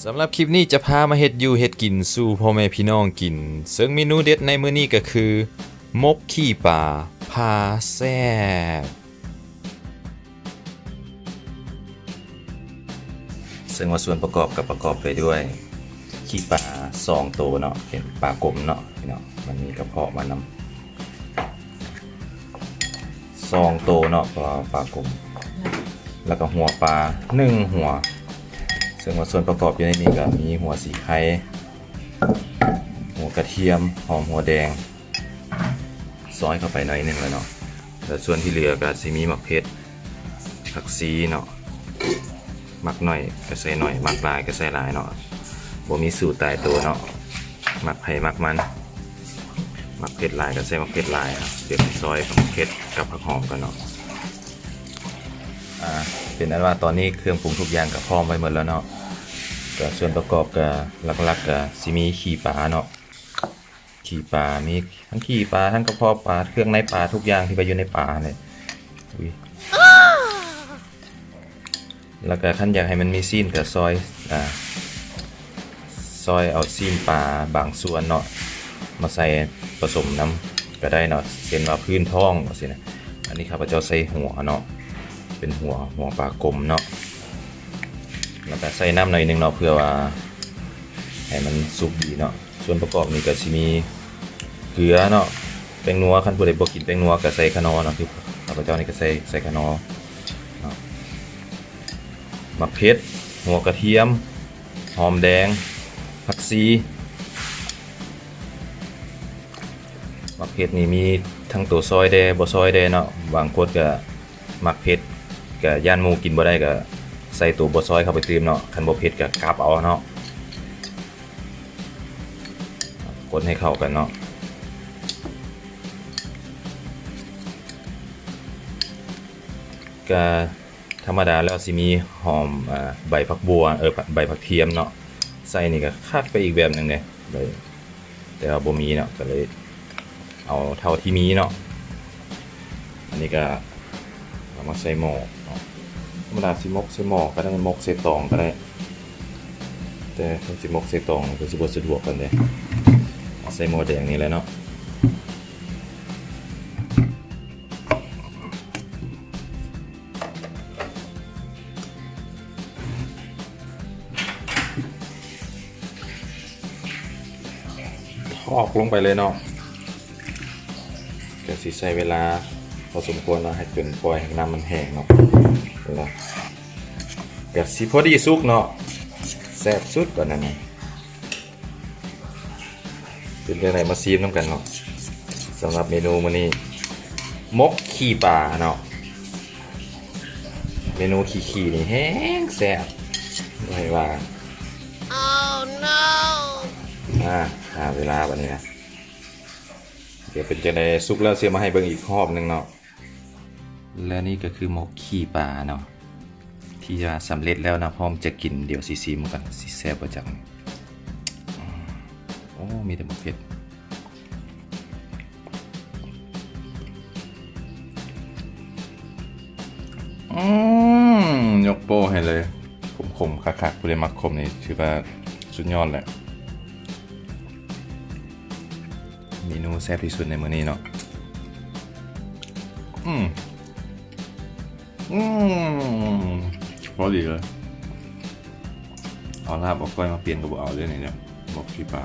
สำหรับคลิปนี้จะพามาเฮ็ดอยู่เฮ็ดกินสู่พ่อแม่พี่น้องกิน ซึ่งเมนูเด็ดในมื้อนี้ก็คือ มกขี้ปลาพาแซ่บซึ่งว่าส่วนประกอบกับประกอบไปด้วย ขี้ปลาสองโตเนาะเป็นปลากลมเนาะพี่เนาะมันมีกระเพาะมานำสองโตเนาะปลาปลากลมแล้วก็หัวปลาหนึ่งหัว ซึ่งว่าส่วนประกอบอยู่ในนี้ก็มีหัวสีไข่หัวกระเทียมหอมหัวแดง ซอยเข้าไปหน่อยนึงแล้วเนาะแล้วส่วนที่เหลือก็สิมีมะเขือผักซีเนาะหมักหน่อยก็ใส่หน่อยหมักลายก็ใส่ลายเนาะบ่มีสูตรตายตัวเนาะหมักไผ่หมักมันหมักเผ็ดลายก็ใส่มะเขือหลายครับเดี๋ยวซอยกับมะเขือกับผักหอมกันเนาะ เป็นนั้นว่าตอนนี้เครื่องปรุงทุกอย่างก็พร้อมไว้หมดแล้วเนาะก็ส่วนประกอบก็หลักๆก็สิมีขี่ปลาเนาะขี่ปลามีทั้งขี่ปลาทั้งกระเพาะปลาเครื่องในปลาทุกอย่างที่ไปอยู่ในปลาเลยอุ้ยแล้วก็ขั้นอยากให้มันมีซีนกับซอยอ่าซอยเอาซีนปลาบางส่วนเนาะมาใส่ผสมน้ำก็ได้เนาะเช่นว่าพื้นท้องว่าสินะอันนี้ข้าพเจ้าใส่หัวเนาะ เป็นหัวหัวปลากลมเนาะแล้วก็ใส่น้ำหน่อยนึงเนาะเพื่อว่าให้มันสุกดีเนาะส่วนประกอบนี่ก็สิมีเกลือเนาะแป้งนัวคันผู้ใดบ่กินแป้งนัวก็ใส่ขนอเนาะคือข้าพเจ้านี่ก็ใส่ใส่ขนอเนาะมะเขือหัวกระเทียม หอมแดงผักชีมะเขือนี่มีทั้งตัวซอยแดบ่ซอยแดเนาะบางคนก็มักเผ็ด ก็ย่านหมูกินบ่ได้ก็ใส่ตัวบดซอยเข้าไปเติมเนาะคันบ่เผ็ดก็กลับเอาเนาะคนให้เข้ากันเนาะก็ธรรมดาแล้วสิมีหอมอ่าใบผักบัวเออใบผักเทียมเนาะใส่นี่ก็คักไปอีกแบบหนึ่งเลยเลยแต่ว่าบ่มีเนาะก็เลยเอาเท่าที่มีเนาะอันนี้ก็ เอามาใส่หม้อธรรมดาสิมกใส่หม้อก็ได้มกใส่ตองก็ได้ แต่สิมกใส่ตองก็สิบ่สะดวกกันเด้เอาใส่หม้อแดงนี่แหละเนาะทอกลงไปเลยเนาะก็สิใช้เวลา พอสมควรเนาะให้จนปล่อยให้น้ำมันแห้งเนาะเวลาก็สิพอดีสุกเนาะแซ่บสุดกว่านั้นนะเป็นเรื่องไหนมาซีมน้ำกันเนาะสำหรับเมนูมื้อนี้มกขี้ปลาเนาะเมนูขี้ขี้นี่แห้งแซ่บไม่ให้ว่า Oh no! อ่าหาเวลาวันนี้นะเดี๋ยวเป็นจะได้ซุกแล้วเสียมาให้เบิ่งอีกรอบหนึงเนาะ และนี่ก็คือหมกขี้ปลาเนาะที่จะสำเร็จแล้วนะพร้อมจะกินเดี๋ยวซีซีมกันซีแซ่บประจังโอ้มีแต่หมกเผ็ดอืมยกโป้ให้เลยขมๆคักๆผู้ใดมักขมนี่ถือว่าสุดยอดแหละเมนูแซ่บที่สุดในมื้อนี้เนาะอืม อืมพอดีเลยเอาลาบเอาก้อยมาเปลี่ยนกับบ่เอาเลยนี่เนี่ยบอกพี่ปลา